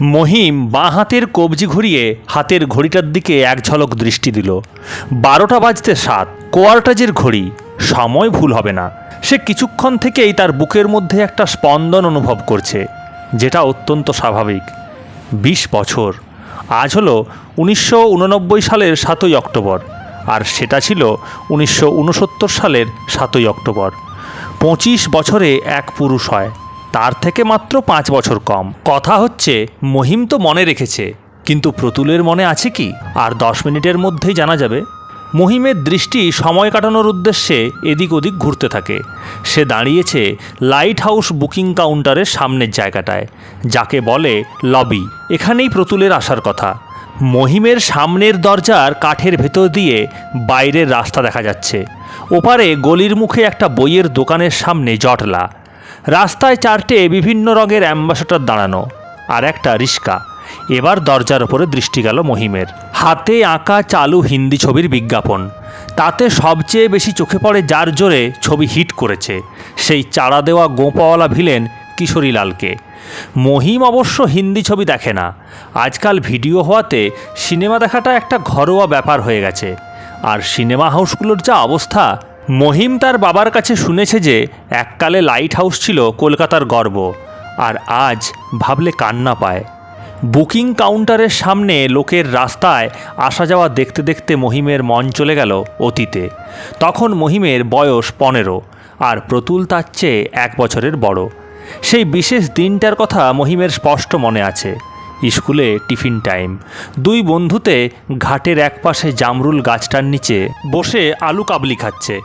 মহিম বাঁ হাতের কবজি ঘুরিয়ে হাতের ঘড়িটার দিকে এক ঝলক দৃষ্টি দিল। বারোটা বাজতে সাত, কোয়ার্টাজের ঘড়ি। সময় ভুল হবে না। সে কিছুক্ষণ থেকেই তার বুকের মধ্যে একটা স্পন্দন অনুভব করছে, যেটা অত্যন্ত স্বাভাবিক। বিশ বছর। আজ হলো উনিশশো উননব্বই সালের সাতই অক্টোবর, আর সেটা ছিল উনিশশো উনসত্তর সালের সাতই অক্টোবর। পঁচিশ বছরে এক পুরুষ হয়। তার থেকে মাত্র পাঁচ বছর কম। কথা হচ্ছে, মহিম তো মনে রেখেছে, কিন্তু প্রতুলের মনে আছে কি? আর দশ মিনিটের মধ্যেই জানা যাবে। মহিমের দৃষ্টি সময় কাটানোর উদ্দেশ্যে এদিক ওদিক ঘুরতে থাকে। সে দাঁড়িয়েছে লাইট হাউস বুকিং কাউন্টারের সামনের জায়গাটায়, যাকে বলে লবি। এখানেই প্রতুলের আসার কথা। মহিমের সামনের দরজার কাঠের ভেতর দিয়ে বাইরের রাস্তা দেখা যাচ্ছে। ওপারে গলির মুখে একটা বইয়ের দোকানের সামনে জটলা। রাস্তায় চারটে বিভিন্ন রঙের অ্যাম্বাসেডর দাঁড়ানো আর একটা রিস্কা। এবার দরজার ওপরে দৃষ্টি গেল মহিমের। হাতে আঁকা চালু হিন্দি ছবির বিজ্ঞাপন। তাতে সবচেয়ে বেশি চোখে পড়ে যার জোরে ছবি হিট করেছে, সেই চাড়া দেওয়া গোপাওয়ালা ভিলেন কিশোরীলালকে। মহিম অবশ্য হিন্দি ছবি দেখে না। আজকাল ভিডিও হওয়াতে সিনেমা দেখাটা একটা ঘরোয়া ব্যাপার হয়ে গেছে। আর সিনেমা হাউসগুলোর যা অবস্থা মহিম তার বাবার কাছে শুনেছে যে এককালে লাইট হাউস ছিল কলকাতার গর্ব, আর আজ ভাবলে কান্না পায়। বুকিং কাউন্টারের সামনে লোকের রাস্তায় আসা যাওয়া দেখতে দেখতে মহিমের মন চলে গেল অতীতে। তখন মহিমের বয়স পনেরো, আর প্রতুল তার চেয়ে এক বছরের বড়। সেই বিশেষ দিনটার কথা মহিমের স্পষ্ট মনে আছে। স্কুলে টিফিন টাইম। দুই বন্ধুতে ঘাটের একপাশে জামরুল গাছটার নিচে বসে আলু কাবলি খাচ্ছে।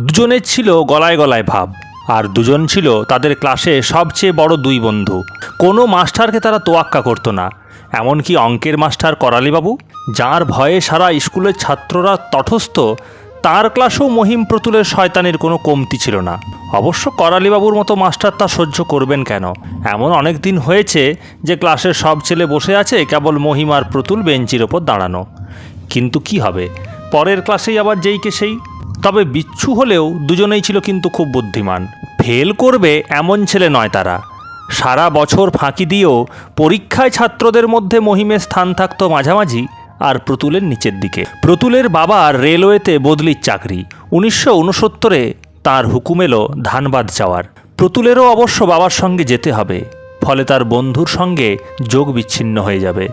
দুজনের ছিল গলায় গলায় ভাব, আর দুজন ছিল তাদের ক্লাসে সবচেয়ে বড় দুই বন্ধু। কোনো মাস্টারকে তারা তোয়াক্কা করতো না। এমনকি অঙ্কের মাস্টার করালিবাবু, যার ভয়ে সারা স্কুলের ছাত্ররা তটস্থ, তার ক্লাসেও মহিম প্রতুলের শয়তানের কোনো কমতি ছিল না। অবশ্য করালিবাবুর মতো মাস্টার তা সহ্য করবেন কেন? এমন অনেক দিন হয়েছে যে ক্লাসের সব ছেলে বসে আছে কেবল মহিম আর প্রতুল বেঞ্চির ওপর দাঁড়ানো। কিন্তু কি হবে? পরের ক্লাসেই আবার যেইকে সেই। তবে বিচ্ছু হলেও দুজনেই ছিল কিন্তু খুব বুদ্ধিমান। ফেল করবে এমন ছেলে নয় তারা। সারা বছর ফাঁকি দিয়েও পরীক্ষায় ছাত্রদের মধ্যে মহিমের স্থান থাকত মাঝামাঝি আর প্রতুলের নিচের দিকে। প্রতুলের বাবার রেলওয়েতে বদলির চাকরি। উনিশশো উনসত্তরে তাঁর হুকুম এলো ধানবাদ যাওয়ার। প্রতুলেরও অবশ্য বাবার সঙ্গে যেতে হবে, ফলে তার বন্ধুর সঙ্গে যোগ বিচ্ছিন্ন হয়ে যাবে।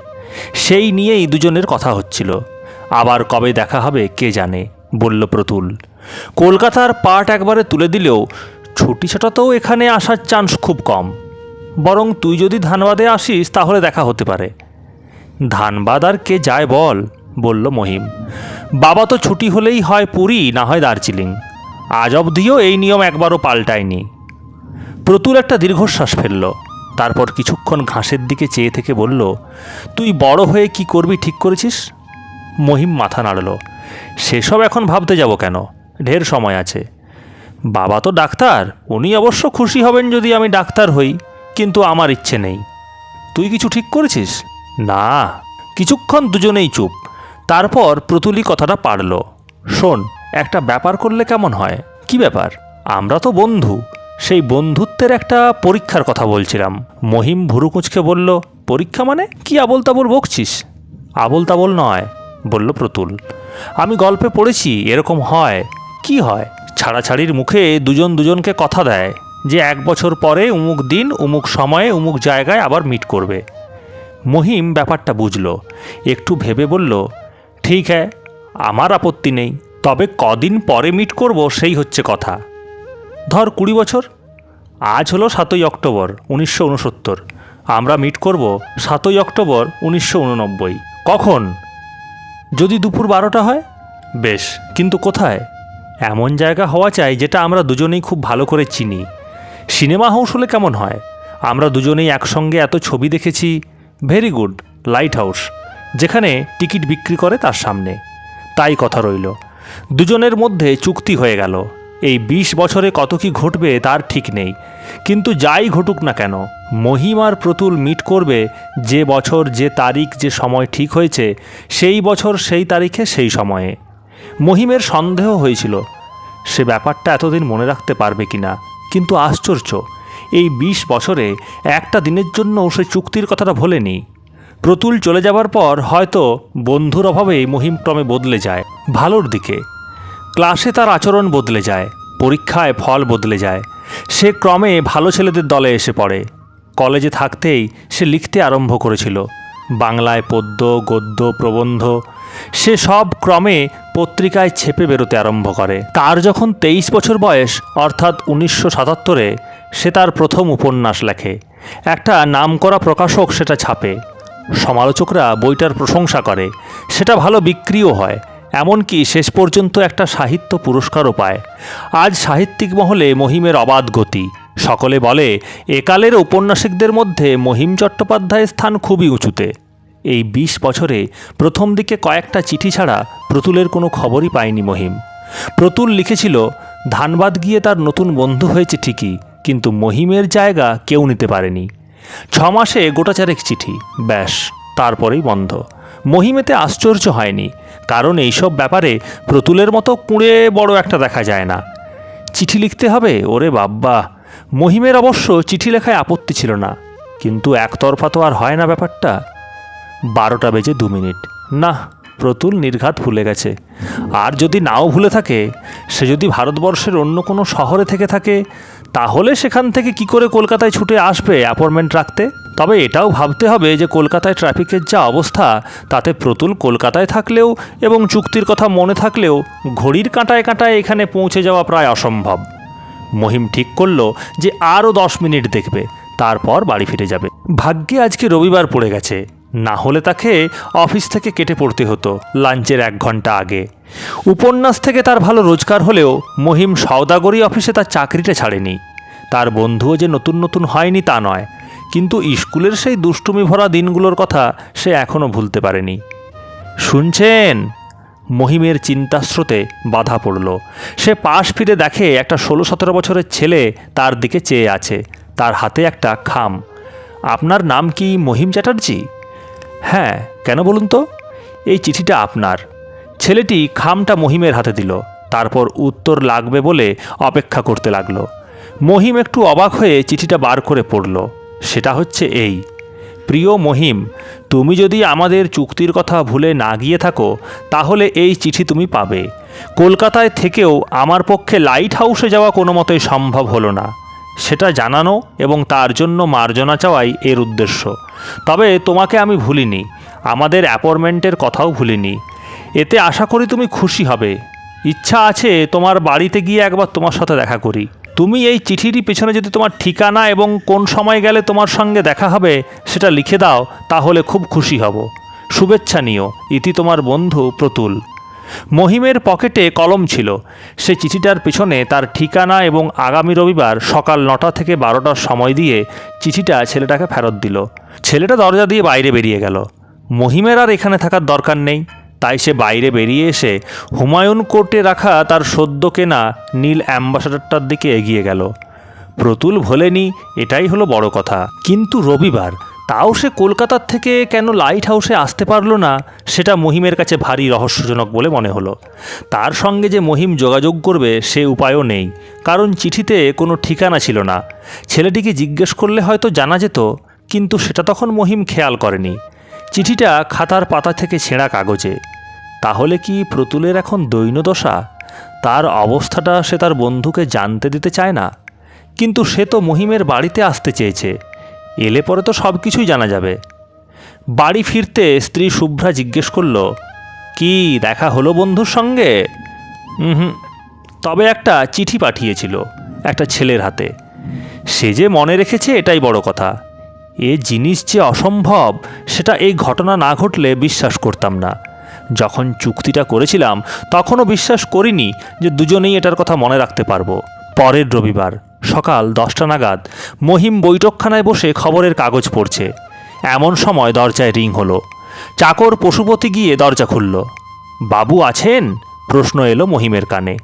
সেই নিয়েই দুজনের কথা হচ্ছিল। আবার কবে দেখা হবে কে জানে? বলল প্রতুল, কলকাতার পাট একবারে তুলে দিলেও ছুটি ছাটাতেও এখানে আসার চান্স খুব কম। বরং তুই যদি ধানবাদে আসিস, তাহলে দেখা হতে পারে। ধানবাদ আর কে যায় বল, বলল মহিম। বাবা তো ছুটি হলেই হয় পুরী, না হয় দার্জিলিং। আজ অবধিও এই নিয়ম একবারও পাল্টায়নি। প্রতুল একটা দীর্ঘশ্বাস ফেলল, তারপর কিছুক্ষণ ঘাসের দিকে চেয়ে থেকে বলল, তুই বড় হয়ে কি করবি ঠিক করেছিস? মহিম মাথা নাড়ল সেসব এখন ভাবতে যাব কেন? ঢের সময় আছে। বাবা তো ডাক্তার, উনি অবশ্য খুশি হবেন যদি আমি ডাক্তার হই, কিন্তু আমার ইচ্ছে নেই। তুই কিছু ঠিক করেছিস? না। কিছুক্ষণ দুজনেই চুপ। তারপর প্রতুলি কথাটা পারল। শোন, একটা ব্যাপার করলে কেমন হয়? কি ব্যাপার? আমরা তো বন্ধু। সেই বন্ধুত্বের একটা পরীক্ষার কথা বলছিলাম। মহিম ভুরুকুঁচকে বলল, পরীক্ষা মানে? কি আবল তাবল বকছিস? আবল তাবল নয়, বলল প্রতুল। আমি গল্পে পড়েছি, এরকম হয়। কি হয়? ছাড়াছাড়ির মুখে দুজন দুজনকে কথা দেয়, যে এক বছর পরে উমুক দিন, উমুক সময়ে, উমুক জায়গায় আবার মিট করবে। মহিম ব্যাপারটা বুঝল, একটু ভেবে বলল, ঠিক হ্যাঁ আমার আপত্তি নেই, তবে কদিন পরে মিট করব, সেই হচ্ছে কথা। ধর কুড়ি বছর, আজ হলো সাতই অক্টোবর, উনিশশো উনসত্তর। আমরা মিট করব সাতই অক্টোবর, উনিশশো উননব্বই। কখন? যদি দুপুর বারোটা হয়? বেশ, কিন্তু কোথায়? এমন জায়গা হওয়া চাই যেটা আমরা দুজনেই খুব ভালো করে চিনি। সিনেমা হাউস হলে কেমন হয়? আমরা দুজনেই একসঙ্গে এত ছবি দেখেছি। ভেরি গুড, লাইট হাউস, যেখানে টিকিট বিক্রি করে তার সামনে। তাই কথা রইল। দুজনের মধ্যে চুক্তি হয়ে গেল। এই বিশ বছরে কত কি ঘটবে তার ঠিক নেই। কিন্তু যাই ঘটুক না কেন, মহিমার প্রতুল মিট করবে যে বছর, যে তারিখ, যে সময় ঠিক হয়েছে, সেই বছর, সেই তারিখে, সেই সময়ে। মহিমের সন্দেহ হয়েছিল, সে ব্যাপারটা এতদিন মনে রাখতে পারবে কিনা কিন্তু আশ্চর্য, এই বিশ বছরে একটা দিনের জন্য সে চুক্তির কথাটা ভোলেনি। প্রতুল চলে যাবার পর হয়তো বন্ধুর অভাবেই মহিম ক্রমে বদলে যায়। ভালোর দিকে ক্লাসে তার আচরণ বদলে যায়, পরীক্ষায় ফল বদলে যায়। সে ক্রমে ভালো ছেলেদের দলে এসে পড়ে। কলেজে থাকতেই সে লিখতে আরম্ভ করেছিল। বাংলায় পদ্য, গদ্য, প্রবন্ধ। সে সব ক্রমে পত্রিকায় ছেপে বেরোতে আরম্ভ করে। তার যখন তেইশ বছর বয়স, অর্থাৎ উনিশশো সাতাত্তরে, সে তার প্রথম উপন্যাস লেখে। একটা নামকরা প্রকাশক সেটা ছাপে। সমালোচকরা বইটার প্রশংসা করে। সেটা ভালো বিক্রিও হয়। এমনকি শেষ পর্যন্ত একটা সাহিত্য পুরস্কারও পায়। আজ সাহিত্যিক মহলে মহিমের অবাধ গতি। সকলে বলে, একালের ঔপন্যাসিকদের মধ্যে মহিম চট্টোপাধ্যায়ের স্থান খুবই উঁচুতে। এই বিশ বছরে প্রথম দিকে কয়েকটা চিঠি ছাড়া প্রতুলের কোনো খবরই পায়নি মহিম। প্রতুল লিখেছিল, ধানবাদ গিয়ে তার নতুন বন্ধু হয়েছে ঠিকই, কিন্তু মহিমের জায়গা কেউ নিতে পারেনি। ছ মাসে গোটা চারেক চিঠি, ব্যাস, তারপরেই বন্ধ। মহিমেতে আশ্চর্য হয়নি, কারণ এইসব ব্যাপারে প্রতুলের মতো কুঁড়ে বড় একটা দেখা যায় না। চিঠি লিখতে হবে? ওরে বাব্বা! মহিমের অবশ্য চিঠি লেখায় আপত্তি ছিল না, কিন্তু একতরফা তো আর হয় না ব্যাপারটা। বারোটা বেজে দু মিনিট। না প্রতুল নির্ঘাত ভুলে গেছে। আর যদি নাও ভুলে থাকে, সে যদি ভারতবর্ষের অন্য কোনো শহরে থেকে থাকে তাহলে সেখান থেকে কি করে কলকাতায় ছুটে আসবে অ্যাপয়েন্টমেন্ট রাখতে? তবে এটাও ভাবতে হবে যে কলকাতায় ট্রাফিকের যা অবস্থা, তাতে প্রতুল কলকাতায় থাকলেও এবং চুক্তির কথা মনে থাকলেও ঘড়ির কাঁটায় কাঁটায় এখানে পৌঁছে যাওয়া প্রায় অসম্ভব। মহিম ঠিক করল যে আরও দশ মিনিট দেখবে, তারপর বাড়ি ফিরে যাবে। ভাগ্যে আজকে রবিবার পড়ে গেছে। না হলে তাকে অফিস থেকে কেটে পড়তে হতো লাঞ্চের এক ঘণ্টা আগে। উপন্যাস থেকে তার ভালো রোজগার হলেও মহিম সওদাগরি অফিসে তার চাকরিটা ছাড়েনি। তার বন্ধুও যে নতুন নতুন হয়নি তা নয়, কিন্তু স্কুলের সেই দুষ্টুমি ভরা দিনগুলোর কথা সে এখনও ভুলতে পারেনি। শুনছেন? মহিমের চিন্তাস্রোতে বাধা পড়ল। সে পাশ ফিরে দেখে একটা ষোলো সতেরো বছরের ছেলে তার দিকে চেয়ে আছে, তার হাতে একটা খাম। আপনার নাম কি মহিম চ্যাটার্জি? হ্যাঁ কেন বলুন তো? এই চিঠিটা আপনার। ছেলেটি খামটা মহিমের হাতে দিল, তারপর উত্তর লাগবে বলে অপেক্ষা করতে লাগল। মহিম একটু অবাক হয়ে চিঠিটা বার করে পড়ল, সেটা হচ্ছে এই, প্রিয় মহিম, তুমি যদি আমাদের চুক্তির কথা ভুলে না গিয়ে থাকো, তাহলে এই চিঠি তুমি পাবে। কলকাতায় থেকেও আমার পক্ষে লাইট হাউসে যাওয়া কোনো মতেই সম্ভব হলো না। সেটা জানানো এবং তার জন্য মার্জনা চাওয়াই এর উদ্দেশ্য। তবে তোমাকে আমি ভুলিনি, আমাদের অ্যাপয়েন্টমেন্টের কথাও ভুলিনি। এতে আশা করি তুমি খুশি হবে। ইচ্ছা আছে তোমার বাড়িতে গিয়ে একবার তোমার সাথে দেখা করি। তুমি এই চিঠিটি পেছনে যদি তোমার ঠিকানা এবং কোন সময় গেলে তোমার সঙ্গে দেখা হবে, সেটা লিখে দাও, তাহলে খুব খুশি হব। শুভেচ্ছা নিও, ইতি তোমার বন্ধু প্রতুল। মহিমের পকেটে কলম ছিল। সে চিঠিটার পেছনে তার ঠিকানা এবং আগামী রবিবার সকাল নটা থেকে বারোটার সময় দিয়ে চিঠিটা ছেলেটাকে ফেরত দিল। ছেলেটা দরজা দিয়ে বাইরে বেরিয়ে গেল। মহিমের আর এখানে থাকার দরকার নেই। তাই সে বাইরে বেরিয়ে এসে হুমায়ুন কোর্টে রাখা তার সদ্য কেনা নীল অ্যাম্বাসাডারটার দিকে এগিয়ে গেল। প্রতুল ভোলেনি, এটাই হলো বড় কথা। কিন্তু রবিবার, তাও সে কলকাতার থেকে কেন লাইট হাউসে আসতে পারল না, সেটা মহিমের কাছে ভারী রহস্যজনক বলে মনে হলো। তার সঙ্গে যে মহিম যোগাযোগ করবে, সে উপায়ও নেই। কারণ চিঠিতে কোনো ঠিকানা ছিল না। ছেলেটিকে জিজ্ঞেস করলে হয়তো জানা যেত কিন্তু সেটা তখন মহিম খেয়াল করেনি। চিঠিটা খাতার পাতা থেকে ছেঁড়া কাগজে। তাহলে কি প্রতুলের এখন দৈন্যদশা তার অবস্থাটা সে তার বন্ধুকে জানতে দিতে চায় না। কিন্তু সে তো মহিমের বাড়িতে আসতে চেয়েছে। এলে পরে তো সব কিছুই জানা যাবে। বাড়ি ফিরতে স্ত্রী শুভ্রা জিজ্ঞেস করল, কি, দেখা হলো বন্ধুর সঙ্গে? হুম, তবে একটা চিঠি পাঠিয়েছিল, একটা ছেলের হাতে। সে যে মনে রেখেছে এটাই বড় কথা। এ জিনিস যে অসম্ভব, সেটা এই ঘটনা না ঘটলে বিশ্বাস করতাম না। যখন চুক্তিটা করেছিলাম, তখনও বিশ্বাস করিনি যে দুজনেই এটার কথা মনে রাখতে পারব। পরের রবিবার, সকাল দশটা নাগাদ, মহিম বৈঠকখানায় বসে খবরের কাগজ পড়ছে। এমন সময় দরজায় রিং হলো। চাকর পশুপতি গিয়ে দরজা খুলল। বাবু আছেন? প্রশ্ন এলো মহিমের কানে।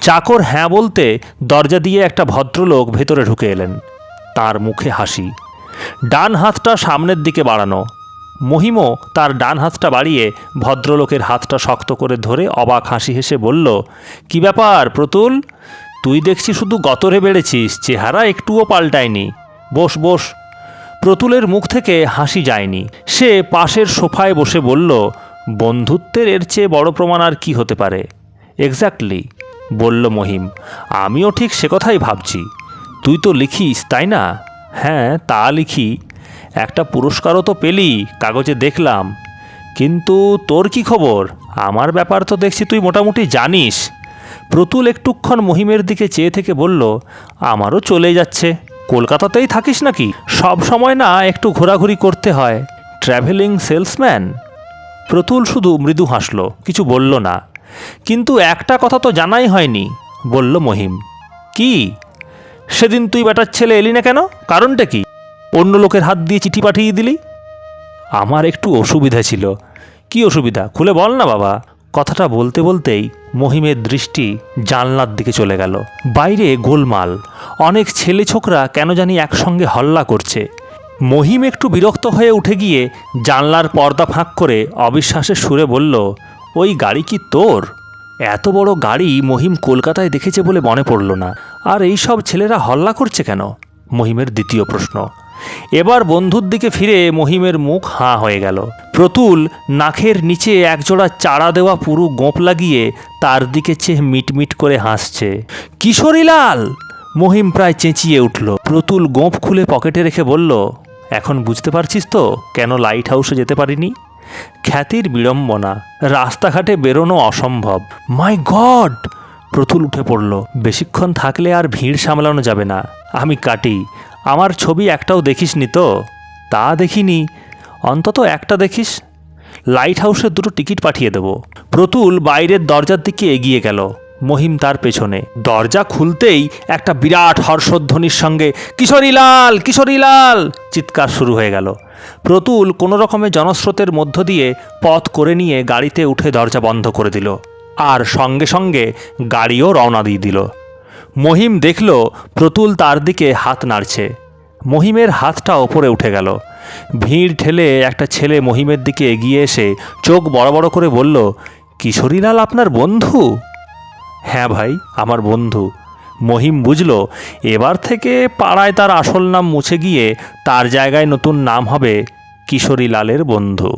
চাকর হ্যাঁ বলতে দরজা দিয়ে একটা ভদ্রলোক ভেতরে ঢুকে এলেন। তার মুখে হাসি। ডান হাতটা সামনের দিকে বাড়ানো। মহিমও তার ডান হাতটা বাড়িয়ে ভদ্রলোকের হাতটা শক্ত করে ধরে অবাক হাসি হেসে বলল, কি ব্যাপার প্রতুল? তুই দেখছি শুধু গতরে বেড়েছিস, চেহারা একটুও পাল্টায়নি। বস বস। প্রতুলের মুখ থেকে হাসি যায়নি। সে পাশের সোফায় বসে বলল, বন্ধুত্বের এর চেয়ে বড় প্রমাণ আর কি হতে পারে? এক্স্যাক্টলি বলল মহিম। আমিও ঠিক সে কথাই ভাবছি। তুই তো লিখিস, তাই না? হ্যাঁ তা লিখি। একটা পুরস্কারও তো পেলি, কাগজে দেখলাম। কিন্তু তোর কি খবর? আমার ব্যাপার তো দেখছি তুই মোটামুটি জানিস। প্রতুল একটুক্ষণ মহিমের দিকে চেয়ে থেকে বলল, আমারও চলে যাচ্ছে। কলকাতাতেই থাকিস নাকি? সব সময় না, একটু ঘোরাঘুরি করতে হয়। Travelling salesman? প্রতুল শুধু মৃদু হাসল, কিছু বলল না। কিন্তু একটা কথা তো জানাই হয়নি, বলল মহিম। কি? সেদিন তুই বেটার ছেলে এলি না কেন? কারণটা কি? অন্য লোকের হাত দিয়ে চিঠি পাঠিয়ে দিলি? আমার একটু অসুবিধা ছিল। কি অসুবিধা? খুলে বল না বাবা। কথাটা বলতে বলতেই মহিমের দৃষ্টি জানলার দিকে চলে গেল। বাইরে গোলমাল। অনেক ছেলে ছোকরা কেন জানি একসঙ্গে হল্লা করছে। মহিম একটু বিরক্ত হয়ে উঠে গিয়ে জানলার পর্দা ফাঁক করে অবিশ্বাসের সুরে বলল, ওই গাড়ি কি তোর? এত বড় গাড়ি মহিম কলকাতায় দেখেছে বলে মনে পড়ল না। আর এই সব ছেলেরা হল্লা করছে কেন? মহিমের দ্বিতীয় প্রশ্ন। এবার বন্ধুর দিকে ফিরে মহিমের মুখ হাঁ হয়ে গেল। প্রতুল নাখের নিচে একজোড়া চারা দেওয়া পুরু গোঁপ লাগিয়ে তার দিকে চেয়ে মিটমিট করে হাসছে। কিশোরীলাল! মহিম প্রায় চেঁচিয়ে উঠল। প্রতুল গোঁপ খুলে পকেটে রেখে বলল, এখন বুঝতে পারছিস তো কেন লাইট হাউসে যেতে পারিনি? খ্যাতির বিড়ম্বনা, রাস্তাঘাটে বেরোনো অসম্ভব। মাই গড! প্রতুল উঠে পড়ল। বেশিক্ষণ থাকলে আর ভিড় সামলানো যাবে না। আমি কাটি। আমার ছবি একটাও দেখিসনি তো? তা দেখিনি। অন্তত একটা দেখিস। লাইট হাউসের দুটো টিকিট পাঠিয়ে দেব। প্রতুল বাইরের দরজার দিকে এগিয়ে গেল। মহিম তার পেছনে। দরজা খুলতেই একটা বিরাট হর্ষধ্বনির সঙ্গে, কিশোরীলাল কিশোরীলাল! চিৎকার শুরু হয়ে গেল। প্রতুল কোনো রকমে জনস্রোতের মধ্য দিয়ে পথ করে নিয়ে গাড়িতে উঠে দরজা বন্ধ করে দিল আর সঙ্গে সঙ্গে গাড়িও রওনা দিয়ে দিল। মহিম দেখল প্রতুল তার দিকে হাত নাড়ছে। মহিমের হাতটা ওপরে উঠে গেল। ভিড় ঠেলে একটা ছেলে মহিমের দিকে এগিয়ে এসে চোখ বড় বড় করে বলল, কিশোরীলাল আপনার বন্ধু? হ্যাঁ ভাই, আমার বন্ধু। মহিম বুঝল, এবার থেকে পাড়ায় তার আসল নাম মুছে গিয়ে তার জায়গায় নতুন নাম হবে কিশোরীলালের বন্ধু।